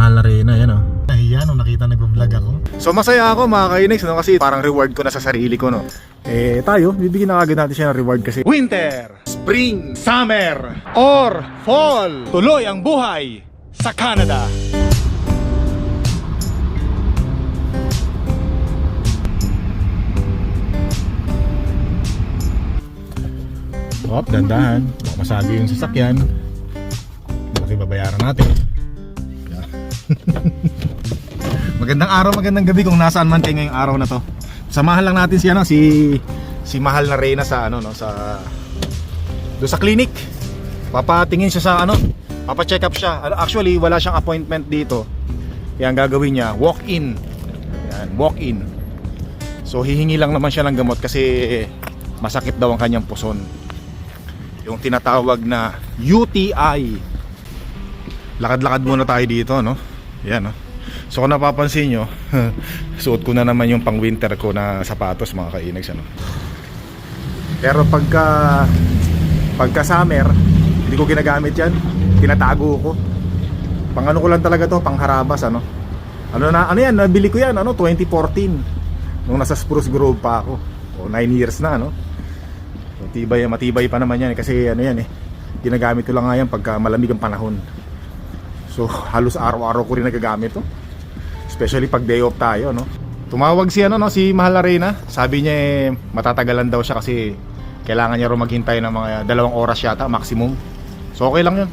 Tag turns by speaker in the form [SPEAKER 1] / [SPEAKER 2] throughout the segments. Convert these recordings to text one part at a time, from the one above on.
[SPEAKER 1] Mahal na rin na yan oh. Nahiya nung nakita nag-vlog ako. So masaya ako mga kainex no kasi parang reward ko na sa sarili ko no. Eh tayo, bibigyan na agad natin siya ng reward kasi Winter, Spring, Summer, or Fall. Tuloy ang buhay sa Canada. Hop, dandahan. Baka masagi yung sasakyan. Kasi babayaran natin. Magandang araw, magandang gabi kung nasaan man kayo ngayong araw na to. Samahan lang natin si ano, si si mahal na Reyna sa ano no, sa do sa clinic. Papatingin siya sa ano, papa-check up siya. Ano, Actually, wala siyang appointment dito. Yan gagawin niya, walk-in. Yan, walk-in. So hihingi lang naman siya ng gamot kasi masakit daw ang kanyang puson yung tinatawag na UTI. Lakad-lakad muna tayo dito, no? Yan, no? So kung napapansin nyo, suot ko na naman yung pang winter ko na sapatos mga kainags, ano? Pero pagka pagka summer, hindi ko ginagamit yan. Tinatago ko. Pang ano ko lang talaga to, pang harabas, ano? Ano na, ano yan, nabili ko yan, ano, 2014. Nung nasa Spruce Grove pa ako. O, 9 years na, ano? Matibay, matibay pa naman yan eh, kasi ano yan eh. Ginagamit ko lang nga yan pagka malamig ang panahon. So halos araw-araw ko rin nagagamit to. Especially pag day off tayo, no. Tumawag si ano no, si Mahal na Reyna. Sabi niya eh matatagalan daw siya kasi kailangan niya raw maghintay ng mga dalawang oras yata maximum. So okay lang 'yun.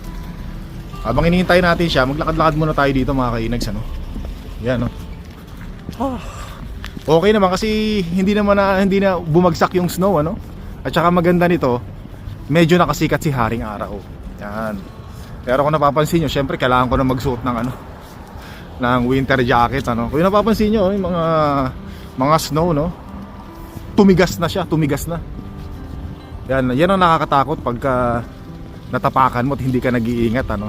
[SPEAKER 1] Habang hinihintay natin siya, maglakad-lakad muna tayo dito mga kainags ano. Yan no. Ah. Okay naman kasi hindi naman na hindi na bumagsak yung snow ano. At saka maganda nito, medyo nakasikat si Haring Araw. Yan. Pero kung napapansin nyo, syempre kailangan ko na magsuot ng ano, ng winter jacket ano. Kung napapansin nyo, yung mga mga snow no, tumigas na siya, tumigas na. Yan, yan ang nakakatakot pagka natapakan mo at hindi ka nag-iingat ano.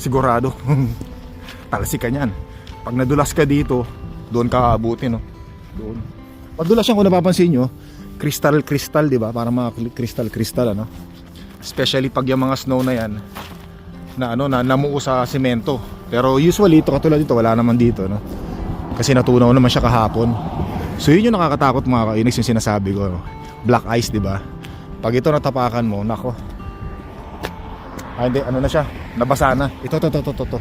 [SPEAKER 1] Sigurado. Talsik ka niyan. Pag nadulas ka dito, doon ka abutin no. Doon. Madulas yan kung napapansin nyo, crystal crystal, 'di ba? Para mga crystal crystal ano. Especially pag yung mga snow na yan na ano na namuo sa semento. Pero usually ito katulad dito wala naman dito no. Kasi natunaw naman siya kahapon. So yun yung nakakatakot mga kainis yung sinasabi ko. no? Black ice, 'di ba? Pag ito natapakan mo, nako. Ah, hindi, ano na siya? Nabasa na. Ito, to, to, to, to, to.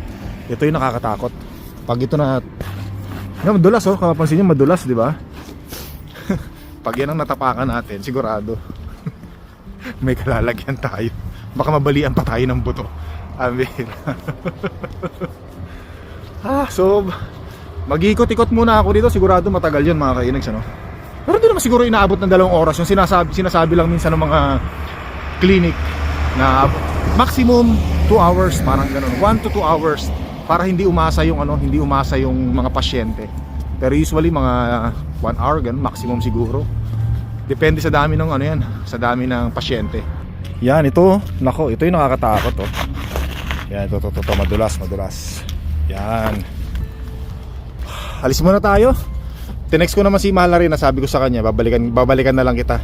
[SPEAKER 1] Ito yung nakakatakot. Pag ito na... Yan, madulas oh. Kapapansin niyo, madulas, di ba? Pag yan ang natapakan natin, sigurado may kalalagyan tayo. Baka mabalian pa tayo ng buto. Amin. ah, so mag-ikot-ikot muna ako dito. Sigurado matagal yun mga kainags, ano? Pero di naman siguro inaabot ng dalawang oras. Yung sinasabi, sinasabi lang minsan ng mga clinic na maximum 2 hours, parang ganun. 1 to 2 hours para hindi umasa yung ano, hindi umasa yung mga pasyente. Pero usually mga 1 hour ganun, maximum siguro. Depende sa dami ng ano yan, sa dami ng pasyente. Yan, ito, nako, ito yung nakakatakot oh. Yan, ito, ito, ito, madulas, madulas. Yan. Alis muna tayo. Tinext ko naman si Mahal na rin, sabi ko sa kanya, babalikan, babalikan na lang kita.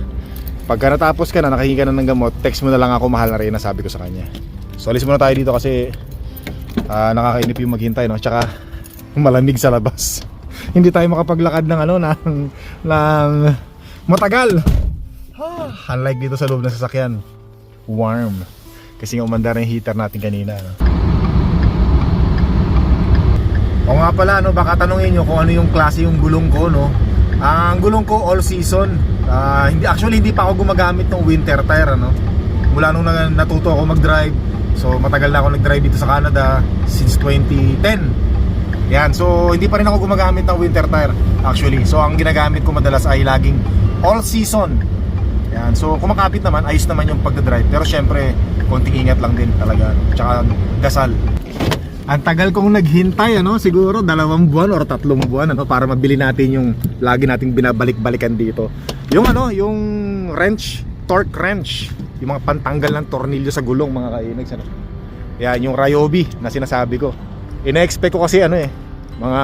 [SPEAKER 1] Pagka natapos ka na, nakahingi ka na ng gamot, text mo na lang ako Mahal na rin, sabi ko sa kanya. So alis muna tayo dito kasi ah, nakakainip yung maghintay, no? Tsaka malamig sa labas. Hindi tayo makapaglakad ng ano, ng, ng matagal. Ah, unlike dito sa loob ng sasakyan, warm. Kasi nga umanda na yung heater natin kanina. No? O nga pala, no, baka tanungin nyo kung ano yung klase yung gulong ko, no? Ang gulong ko all season. Ah, hindi actually hindi pa ako gumagamit ng winter tire, ano? Mula nung na- natuto ako mag-drive. So matagal na ako nag-drive dito sa Canada since 2010. Yan, so hindi pa rin ako gumagamit ng winter tire actually. So ang ginagamit ko madalas ay laging all season. Yan, so kumakapit naman, ayos naman yung pagdadrive. Pero syempre, konting ingat lang din talaga. Tsaka dasal. Ang tagal kong naghintay ano, siguro dalawang buwan or tatlong buwan ano para mabili natin yung lagi nating binabalik-balikan dito. Yung ano, yung wrench, torque wrench, yung mga pantanggal ng tornilyo sa gulong mga kainags ano. Yan yung Ryobi na sinasabi ko. Ina-expect ko kasi ano eh, mga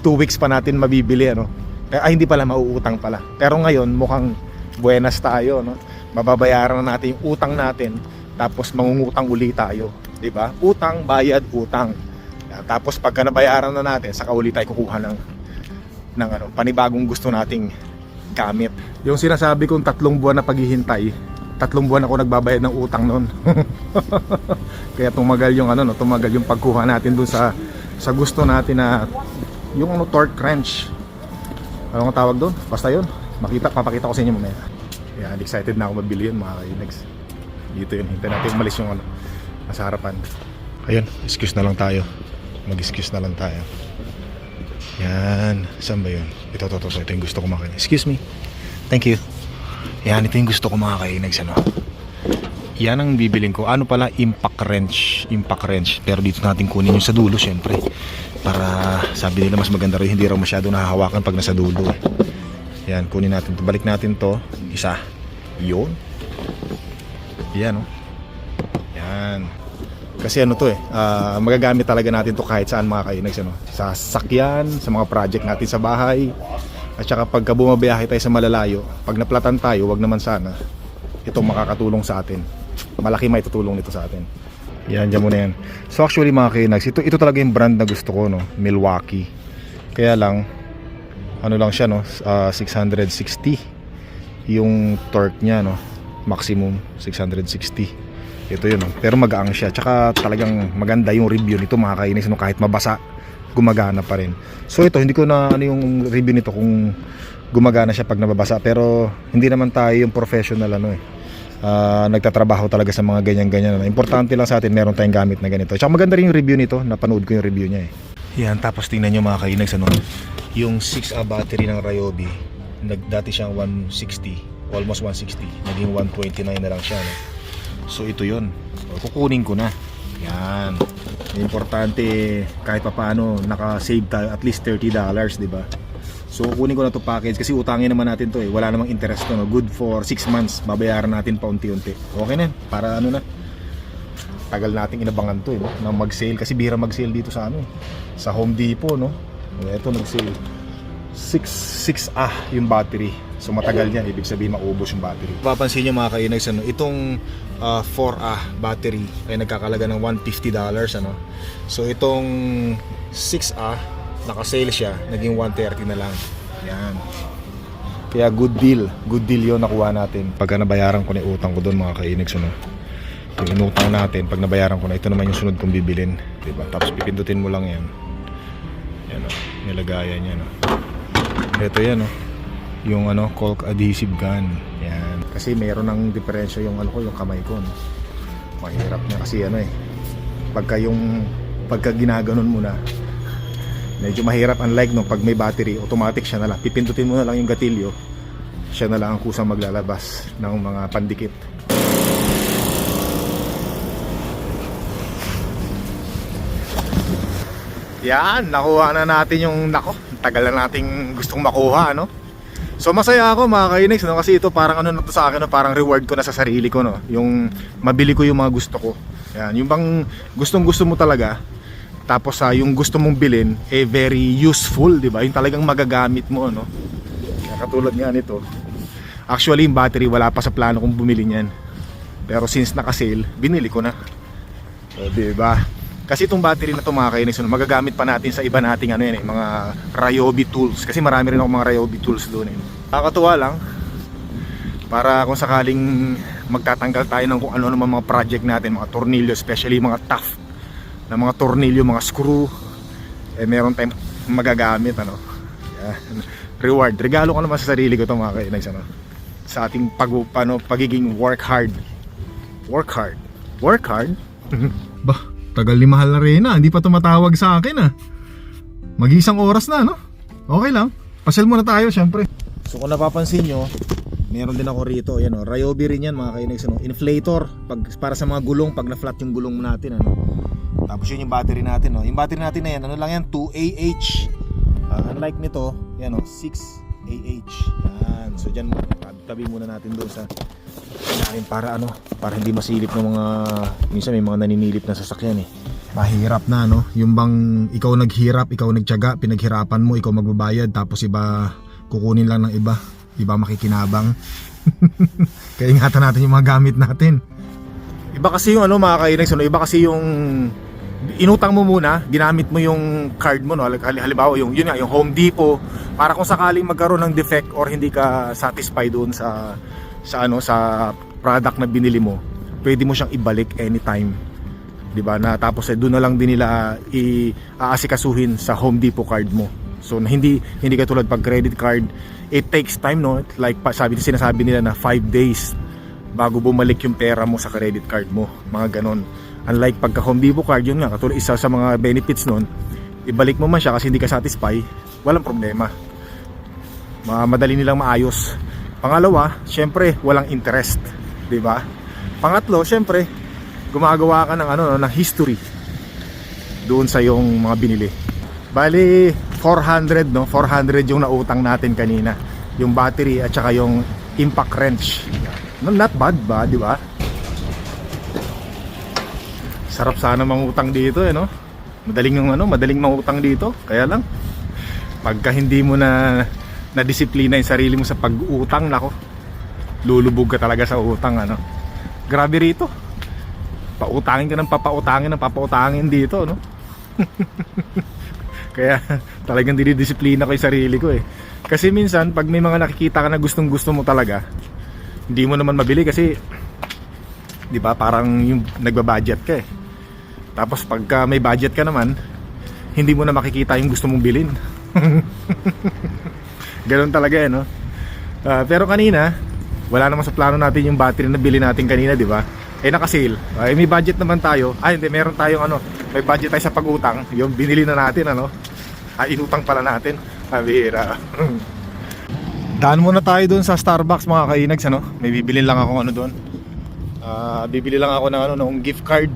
[SPEAKER 1] 2 weeks pa natin mabibili ano. Eh, Ay hindi pala mauutang pala. Pero ngayon mukhang buenas tayo no. Mababayaran na natin yung utang natin tapos mangungutang uli tayo, 'di ba? Utang, bayad, utang. Tapos pagka nabayaran na natin, saka ulit tayo kukuha ng, ng ano, panibagong gusto nating gamit. Yung sinasabi kong tatlong buwan na paghihintay, tatlong buwan ako nagbabayad ng utang noon. Kaya tumagal yung ano no, tumagal yung pagkuha natin dun sa sa gusto natin na yung ano torque wrench. Ano ang tawag doon? Basta yun. Makita, papakita ko sa inyo mamaya. Yan, excited na ako mabili yun mga kainags. Dito yun, hintay natin umalis yung ano, nasa harapan. Ayun, excuse na lang tayo. Mag-excuse na lang tayo. Yan, saan ba yun? Ito, ito, ito, ito, ito yung gusto ko mga kainags. Excuse me. Thank you. Yan, ito yung gusto ko mga kainags. Ano? Yan ang bibiling ko. Ano pala? Impact wrench. Impact wrench. Pero dito natin kunin yung sa dulo, syempre. Para sabi nila mas maganda rin. Hindi raw masyado nahahawakan pag nasa dulo. Eh. Yan, kunin natin to. Balik natin to. Isa. Yun. Yan, oh. Kasi ano to eh, ah, magagamit talaga natin to kahit saan mga kainags. Ano? Sa sakyan, sa mga project natin sa bahay. At saka pagka bumabiyahe tayo sa malalayo, pag naplatan tayo, wag naman sana. Ito makakatulong sa atin. Malaki may tutulong nito sa atin. Yan, dyan muna yan. So actually mga kainags, ito, ito talaga yung brand na gusto ko, no? Milwaukee. Kaya lang, ano lang siya, no? Ah, 660 yung torque niya, no? Maximum 660. Ito yun, no? pero magaang siya. Tsaka talagang maganda yung review nito mga kainis, no? kahit mabasa, gumagana pa rin. So ito, hindi ko na ano yung review nito kung gumagana siya pag nababasa. Pero hindi naman tayo yung professional ano eh. Ah, nagtatrabaho talaga sa mga ganyan-ganyan. Importante lang sa atin, meron tayong gamit na ganito. Tsaka maganda rin yung review nito, napanood ko yung review niya eh. Yan, tapos tingnan nyo mga kainags, ano, yung 6A battery ng Ryobi, nag, dati siyang 160, almost 160, naging 129 na lang siya. No? So ito yon kukunin ko na. Yan. Importante kahit pa paano naka-save tayo at least $30 di ba? So kukunin ko na to package kasi utangin naman natin to eh. Wala namang interest to no. Good for 6 months. Babayaran natin pa unti-unti. Okay na. Para ano na. Tagal nating inabangan to eh. No? Na mag-sale kasi bihira mag-sale dito sa ano eh. Sa Home Depot no. Ito nag-sale. 6 6 ah yung battery. So matagal yan, ibig sabihin maubos yung battery. Papansin niyo mga kainags ano, itong ah, 4A battery ay nagkakalaga ng $150 ano. So itong 6A naka-sale siya, naging 130 na lang. Yan. Kaya good deal, good deal 'yon nakuha natin. Pagka nabayaran ko na utang ko doon mga kainags ano. Yung inutang natin, pag nabayaran ko na, ito naman yung sunod kong bibilin. Diba? Tapos pipindutin mo lang yan. Yan o, nilagayan yan o. Ito yan o. Yung ano, caulk adhesive gun. Kasi meron ng diferensya yung ano ko, yung kamay ko. No? Mahirap na kasi ano eh. Pagka yung, pagka ginaganon mo na, medyo mahirap unlike no, pag may battery, automatic siya na lang. Pipindutin mo na lang yung gatilyo, siya na lang ang kusang maglalabas ng mga pandikit. Yan, nakuha na natin yung nako. Tagal na nating gustong makuha, no? So masaya ako mga kainags, no? Kasi ito parang ano na to sa akin, no? parang reward ko na sa sarili ko, no? Yung mabili ko yung mga gusto ko. Yan, yung bang gustong gusto mo talaga, tapos sa yung gusto mong bilhin, eh very useful, di ba? Yung talagang magagamit mo, no? Katulad nga nito. Actually, yung battery wala pa sa plano kong bumili niyan. Pero since naka-sale, binili ko na. O, di ba? Kasi itong battery na ito mga kainis, no, magagamit pa natin sa iba nating ano yan, eh, mga Ryobi tools. Kasi marami rin ako mga Ryobi tools doon. Eh. Nakakatuwa lang. Para kung sakaling magtatanggal tayo ng kung ano naman mga project natin, mga tornilyo, especially mga tough na mga tornilyo, mga screw, eh meron tayong magagamit. Ano. Yan. Reward. Regalo ko naman sa sarili ko ito mga kainis. Ano. Sa ating pag, ano, pagiging work hard. Work hard. Work hard? bah, tagal ni Mahal na Reyna, hindi pa tumatawag sa akin ah. Mag-isang oras na, no? Okay lang. Pasyal muna tayo, syempre. So kung napapansin nyo, meron din ako rito, yan o. Ryobi rin yan mga kainex, ano? Inflator, pag, para sa mga gulong, pag na-flat yung gulong natin, ano? Tapos yun yung battery natin, no? Yung battery natin na yan, ano lang yan, 2AH. Ah, unlike nito, yan o, 6AH. Yan. So dyan, tabi muna natin doon sa namin para ano, para hindi masilip ng mga minsan may mga naninilip na sasakyan eh. Mahirap na no, yung bang ikaw naghirap, ikaw nagtiyaga, pinaghirapan mo, ikaw magbabayad tapos iba kukunin lang ng iba, iba makikinabang. Kaya ingatan natin yung mga gamit natin. Iba kasi yung ano mga kainags, ano, iba kasi yung inutang mo muna, ginamit mo yung card mo no, Hal- halimbawa yung yun nga, yung Home Depot para kung sakaling magkaroon ng defect or hindi ka satisfied doon sa sa ano sa product na binili mo, pwede mo siyang ibalik anytime. 'Di ba? Na tapos eh, doon na lang din nila i-aasikasuhin sa Home Depot card mo. So na hindi hindi katulad pag credit card, it takes time no. Like sabi sinasabi nila na 5 days bago bumalik yung pera mo sa credit card mo. Mga ganon. Unlike pagka Home Depot card, yun nga, katulad isa sa mga benefits nun, ibalik mo man siya kasi hindi ka satisfy, walang problema. Ma madali nilang maayos. Pangalawa, syempre, walang interest, 'di ba? Pangatlo, syempre, gumagawa ka ng ano, ng history doon sa yung mga binili. Bali, 400 no, 400 yung nautang natin kanina. Yung battery at saka yung impact wrench. No, not bad ba, di ba? Sarap sana mangutang dito eh, no? Madaling yung ano, madaling mangutang dito. Kaya lang pagka hindi mo na na disiplina yung sarili mo sa pag-utang, nako. Lulubog ka talaga sa utang, ano. Grabe rito. Pautangin ka ng papautangin ng papautangin dito, no? Kaya talagang dinidisiplina ko yung sarili ko eh. Kasi minsan, pag may mga nakikita ka na gustong gusto mo talaga, hindi mo naman mabili kasi 'di ba parang yung nagba-budget ka eh. Tapos pagka may budget ka naman, hindi mo na makikita yung gusto mong bilhin. Ganun talaga eh, no? Ah, pero kanina, wala naman sa plano natin yung battery na bili natin kanina, di ba? Eh naka-sale. Ay may budget naman tayo. Ay hindi, meron tayong ano, may budget tayo sa pag-utang. Yung binili na natin ano. Ah, inutang pala natin. Pabira. Daan muna tayo doon sa Starbucks mga kainags ano. May bibilin lang ako ano doon. Ah, bibili lang ako ng ano ng gift card.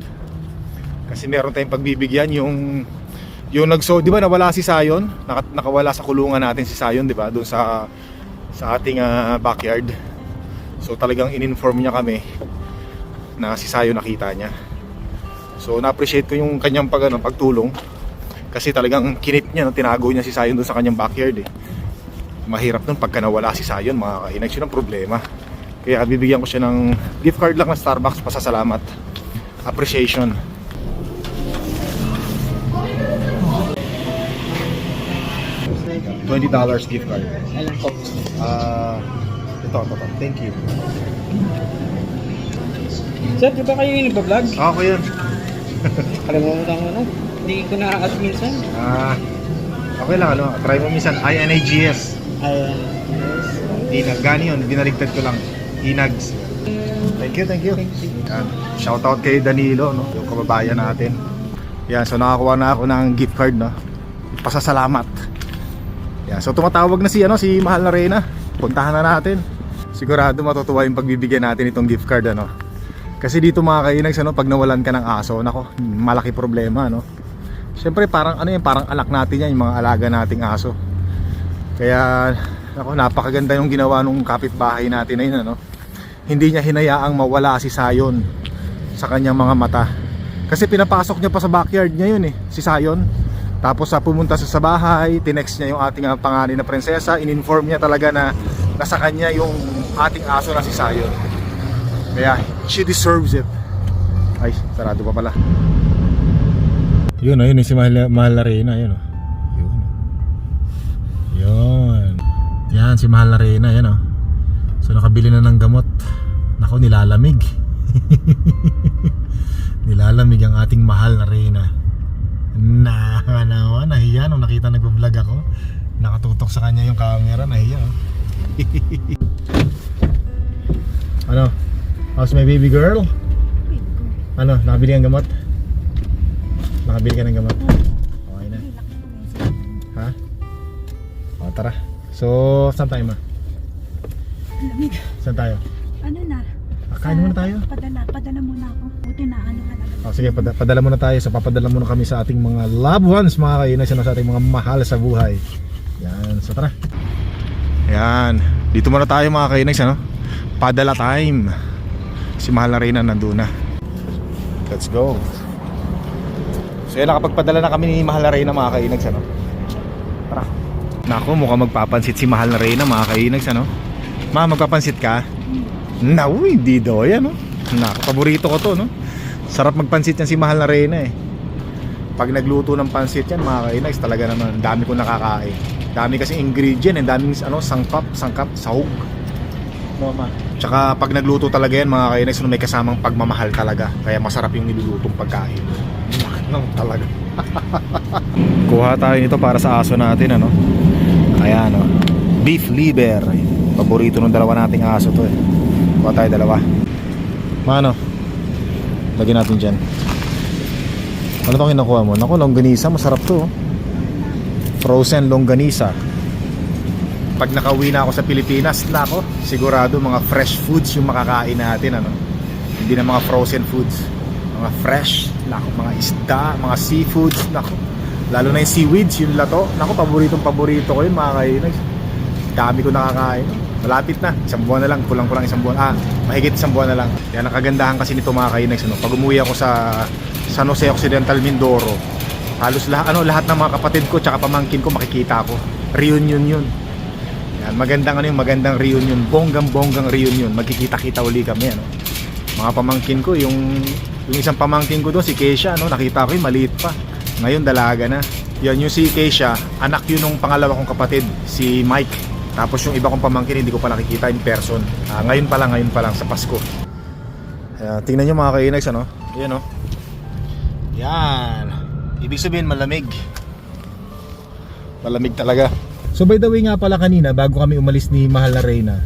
[SPEAKER 1] Kasi meron tayong pagbibigyan yung yung nagso, 'di ba nawala si Sayon? Naka, nakawala sa kulungan natin si Sayon, 'di ba? Doon sa sa ating ah, backyard. So talagang in-inform niya kami na si Sayon nakita niya. So na-appreciate ko yung kanyang pag ano, pagtulong kasi talagang kinit niya, no? tinago niya si Sayon doon sa kanyang backyard eh. Mahirap nun pagka nawala si Sayon, mga kainags, yun ang problema. Kaya bibigyan ko siya ng gift card lang ng Starbucks, pasasalamat. Appreciation. $20 gift card.
[SPEAKER 2] Alam ko.
[SPEAKER 1] Ah, ito, ito, ito. Thank you.
[SPEAKER 2] Sir, di ba kayo yung nagpa-vlog?
[SPEAKER 1] Ako yun.
[SPEAKER 2] Kalimutan ko na. Hindi ko na-ask minsan.
[SPEAKER 1] Ah, okay lang, ano? Try mo minsan. INAGS.
[SPEAKER 2] Ayan.
[SPEAKER 1] Inag. Gani yun. Binaligtad ko lang. Inags. Thank you, thank you. Yan. Shoutout kay Danilo, no? Yung kababayan natin. Yan, so nakakuha na ako ng gift card, no? Pasasalamat. Yan, so tumatawag na si, ano, si Mahal na Reyna. Puntahan na natin. Sigurado matutuwa yung pagbibigyan natin itong gift card, ano? Kasi dito mga kainags, ano, pag nawalan ka ng aso, nako, malaki problema, no? Siyempre, parang ano yan, parang anak natin yan, yung mga alaga nating aso. Kaya, ako, napakaganda yung ginawa nung kapitbahay natin na yun, ano? Hindi niya hinayaang mawala si Sayon sa kanyang mga mata. Kasi pinapasok niya pa sa backyard niya yun eh, si Sayon. Tapos sa pumunta sa, bahay, tinext niya yung ating uh, panganay na prinsesa, in-inform niya talaga na nasa kanya yung ating aso na si Sayon. Kaya, she deserves it. Ay, sarado pa pala. Yun, ayun yung si Mahal, Mahal na Reyna, yun. oh. Yun. Yun. Yan, si Mahal na Reyna, yan oh. So nakabili na ng gamot. Nako, nilalamig. nilalamig ang ating mahal na Reyna. Na, nawa, nahiya nung nakita nag-vlog ako. Nakatutok sa kanya yung camera, nahiya. oh. ano? How's my baby girl? Ano, nakabili ng gamot? Nakabili ka ng gamot? Okay na. Ha? O, tara. So, saan tayo ma? Saan tayo? Kain muna tayo.
[SPEAKER 3] Padala, padala muna ako. Buti na ano ka na.
[SPEAKER 1] O, sige, pada- padala muna tayo. So, papadala muna kami sa ating mga loved ones, mga kainas, ano, sa ating mga mahal sa buhay. Yan. So, tara. Yan. Dito muna tayo mga kainas, ano? Padala time. Si Mahal na Reyna nandun na. Let's go. So, yan, nakapagpadala na kami ni Mahal na Reyna, mga kainags, ano? Tara. Nako, mukhang magpapansit si Mahal na Reyna, mga kainags, ano? Ma, magpapansit ka? Naw, hindi daw yan, no? Nako, paborito ko to, no? Sarap magpansit yan si Mahal na Reyna, eh. Pag nagluto ng pansit yan, mga kainags, talaga naman, dami ko nakakain. Dami kasi ingredient, ang daming ano, sangkap, sangkap, sahog. No, ma. Tsaka pag nagluto talaga yan, mga kainags, may kasamang pagmamahal talaga. Kaya masarap yung nilulutong pagkain. Nang talaga. Kuha tayo nito para sa aso natin, ano. Ayan, no. Beef liver. Paborito ng dalawa nating aso to eh. Kuha tayo dalawa. Mano? Lagyan natin dyan. Ano to kinukuha mo? Naku, longganisa. Masarap to. oh. Frozen longganisa. Pag nakauwi na ako sa Pilipinas, nako, sigurado mga fresh foods yung makakain natin. Ano? Hindi na mga frozen foods. Mga fresh, nako, mga isda, mga seafoods, nako. Lalo na yung seaweeds, yung lato. Nako, paboritong paborito ko yun mga kainis. Dami ko nakakain. Malapit na. Isang buwan na lang. Kulang-kulang isang buwan. Ah, mahigit isang buwan na lang. Yan, ang kagandahan kasi nito mga kainis. Ano? Pag umuwi ako sa San Jose Occidental Mindoro, halos lahat, ano, lahat ng mga kapatid ko tsaka pamangkin ko makikita ko. Reunion yun. Yan, magandang ano yung magandang reunion. Bonggang-bonggang reunion. Magkikita-kita uli kami. Ano? Mga pamangkin ko, yung, yung isang pamangkin ko doon, si Keisha, ano, nakita ko yung maliit pa. Ngayon, dalaga na. Yan, yung si Keisha, anak yun ng pangalawa kong kapatid, si Mike. Tapos yung iba kong pamangkin, hindi ko pa nakikita in person. Ah, ngayon pa lang, ngayon pa lang sa Pasko. Ayan, tingnan nyo mga kainags, ano? Yan, oh. Yan. Ibig sabihin, malamig. Malamig talaga. So by the way nga pala kanina, bago kami umalis ni Mahal na Reyna,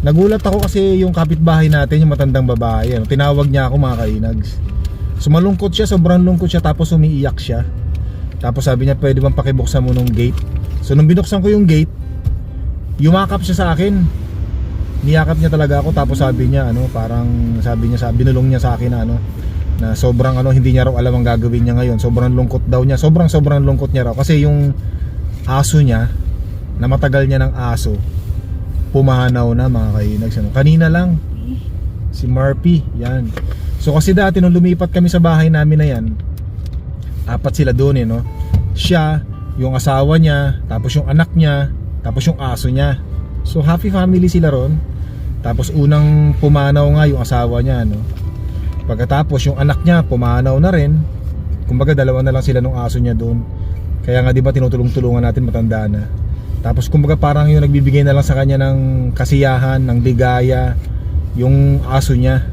[SPEAKER 1] nagulat ako kasi yung kapitbahay natin, yung matandang babae, ano, tinawag niya ako mga kainags. So malungkot siya, sobrang lungkot siya, tapos umiiyak siya. Tapos sabi niya, pwede bang pakibuksan mo nung gate? So nung binuksan ko yung gate, yumakap siya sa akin. Niyakap niya talaga ako, tapos sabi niya, ano, parang sabi niya, sabi, binulong niya sa akin na, ano, na sobrang ano hindi niya raw alam ang gagawin niya ngayon sobrang lungkot daw niya sobrang sobrang lungkot niya raw kasi yung aso niya na matagal niya ng aso pumanaw na mga kainags ano. kanina lang si Marpy yan so kasi dati nung lumipat kami sa bahay namin na yan apat sila doon eh no siya yung asawa niya tapos yung anak niya tapos yung aso niya so happy family sila ron tapos unang pumanaw nga yung asawa niya no Pagkatapos yung anak niya pumanaw na rin. Kumbaga dalawa na lang sila nung aso niya doon. Kaya nga 'di ba tinutulong-tulungan natin matanda na. Tapos kumbaga parang yung nagbibigay na lang sa kanya ng kasiyahan, ng ligaya yung aso niya.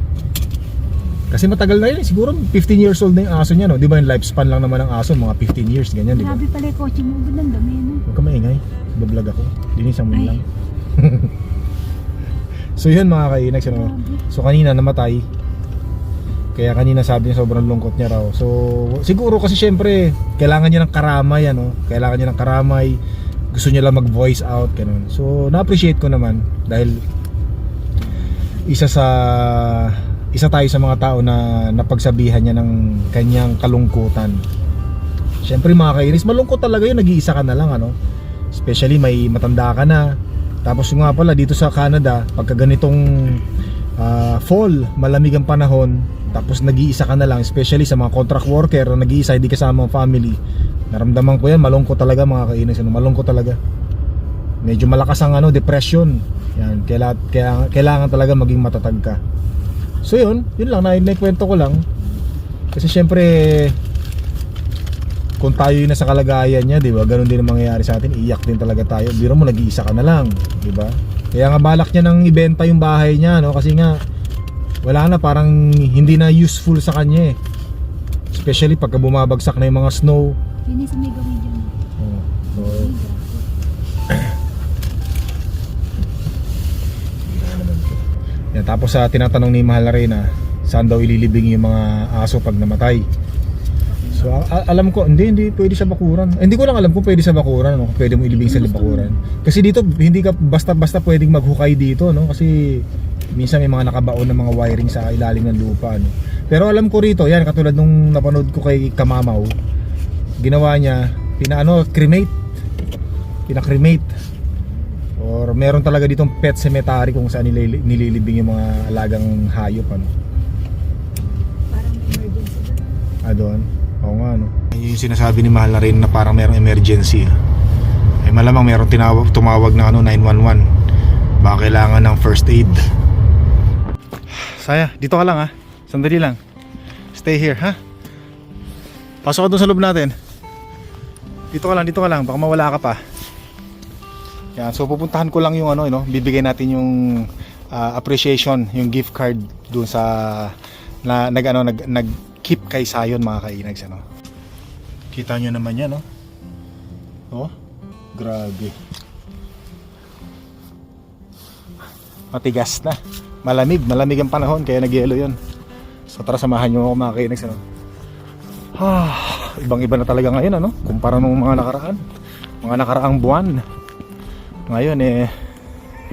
[SPEAKER 1] Kasi matagal na yun, eh. siguro 15 years old na yung aso niya, no? 'Di ba yung lifespan lang naman ng aso, mga 15 years ganyan, 'di ba?
[SPEAKER 3] Grabe pala yung kotse mo. Ang dami, no?
[SPEAKER 1] Huwag ka maingay, bablog ako. Dinisang mo lang. so yun mga kainags, ano? So kanina namatay. Kaya kanina sabi niya sobrang lungkot niya raw. So siguro kasi syempre kailangan niya ng karamay ano. Kailangan niya ng karamay. Gusto niya lang mag-voice out ganun. So na-appreciate ko naman dahil isa sa isa tayo sa mga tao na napagsabihan niya ng kanyang kalungkutan. Syempre mga kainis, malungkot talaga yun, nag-iisa ka na lang ano. Especially may matanda ka na. Tapos nga pala dito sa Canada, pagka ganitong ah, fall, malamig ang panahon, tapos nag-iisa ka na lang, especially sa mga contract worker na nag-iisa, hindi kasama ang family. Naramdaman ko yan, malungkot talaga mga kainis, ano, malungkot talaga. Medyo malakas ang ano, depression. Yan, kailangan, kailangan talaga maging matatag ka. So yun, yun lang, na, naikwento ko lang. Kasi syempre, kung tayo yun nasa kalagayan niya, 'di ba? Ganun din ang mangyayari sa atin. Iyak din talaga tayo. Biro mo nag-iisa ka na lang, 'di ba? Kaya nga balak niya nang ibenta yung bahay niya, no? Kasi nga wala na parang hindi na useful sa kanya eh. Especially pagka bumabagsak na yung mga snow.
[SPEAKER 3] Yun yung sa may gawin dyan.
[SPEAKER 1] Oh, so,
[SPEAKER 3] Ay, grabe.
[SPEAKER 1] Yan, tapos sa tinatanong ni Mahal na Reyna, saan daw ililibing yung mga aso pag namatay? So alam ko, hindi, hindi pwede sa bakuran. Eh, hindi ko lang alam kung pwede sa bakuran, ano, pwede mo ilibing sa bakuran. Kasi dito, hindi ka basta-basta pwedeng maghukay dito, no? Kasi minsan may mga nakabaon na mga wiring sa ilalim ng lupa, no? Pero alam ko rito, yan, katulad nung napanood ko kay Kamamaw, ginawa niya, pinaano, cremate. Pina-cremate. Or meron talaga ditong pet cemetery kung saan nilili- nililibing yung mga alagang hayop, ano?
[SPEAKER 3] Parang emergency.
[SPEAKER 1] Ah, doon? Oo nga, no? Yung sinasabi ni Mahal na rin na parang merong emergency. Eh, malamang merong tinawag, tumawag na ano, 911. Baka kailangan ng first aid. Saya, dito ka lang ha. Sandali lang. Stay here, ha? Pasok ka dun sa loob natin. Dito ka lang, dito ka lang. Baka mawala ka pa. Yan, so pupuntahan ko lang yung ano, no, bibigay natin yung ah, appreciation, yung gift card dun sa na nag ano nag nag keep kay Sayon mga kainags ano. Kita nyo naman yan, no? Oh, grabe. Matigas na. Malamig, malamig ang panahon kaya nagyelo yun. So tara samahan nyo ako mga kainags ano. Ah, ibang iba na talaga ngayon ano, kumpara nung mga nakaraan. Mga nakaraang buwan. Ngayon eh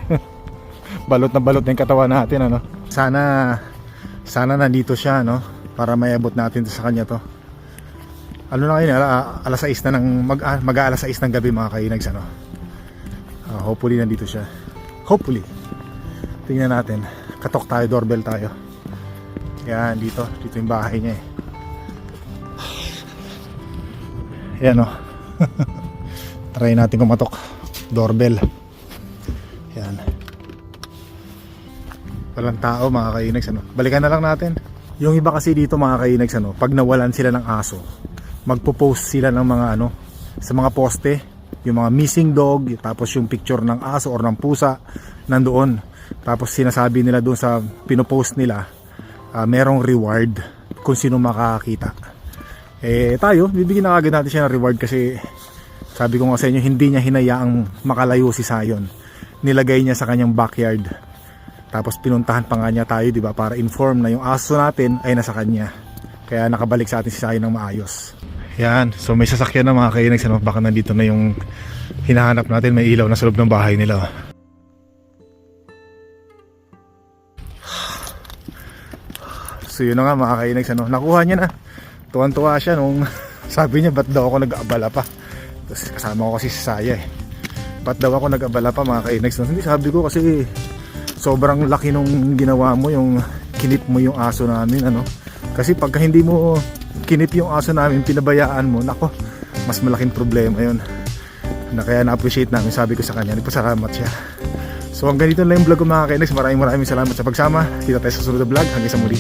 [SPEAKER 1] balot na balot na yung katawan natin ano. Sana sana nandito siya no para mayabot natin sa kanya to. Ano na ngayon, ala, alas 6 na ng mag, ah, mag alas 6 ng gabi mga kainags ano. Ah, hopefully nandito siya. Hopefully. Tingnan natin. Katok tayo, doorbell tayo. Yan, dito. Dito yung bahay niya eh. Yan o. Try natin kumatok. Doorbell. Yan. Walang tao mga kainags ano. Balikan na lang natin. Yung iba kasi dito mga kainags ano, pag nawalan sila ng aso, magpo-post sila ng mga ano sa mga poste, yung mga missing dog, tapos yung picture ng aso or ng pusa nandoon. Tapos sinasabi nila doon sa pinopost nila, ah, merong reward kung sino makakita. Eh tayo, bibigyan na agad natin siya ng reward kasi sabi ko nga sa inyo, hindi niya hinayaang makalayo si Sayon. Nilagay niya sa kanyang backyard. Tapos pinuntahan pa nga niya tayo, di ba, para inform na yung aso natin ay nasa kanya. Kaya nakabalik sa atin si Sayon ng maayos. Yan, so may sasakyan na mga kainags, ano, baka nandito na yung hinahanap natin, may ilaw na sa loob ng bahay nila. So yun na nga mga kainags, ano, nakuha niya na. Tuwan-tuwa siya nung sabi niya ba't daw ako nag-aabala pa. Tapos kasama ko kasi si Saya eh. Ba't daw ako nag-abala pa mga kainags? Hindi sabi ko kasi sobrang laki nung ginawa mo yung kinip mo yung aso namin ano. Kasi pagka hindi mo kinip yung aso namin, pinabayaan mo, nako, mas malaking problema yun. Na kaya na-appreciate namin, sabi ko sa kanya, nagpasalamat siya. So hanggang dito lang yung vlog ko mga kainags. Maraming maraming salamat sa pagsama. Kita tayo sa susunod na vlog. Hanggang sa muli.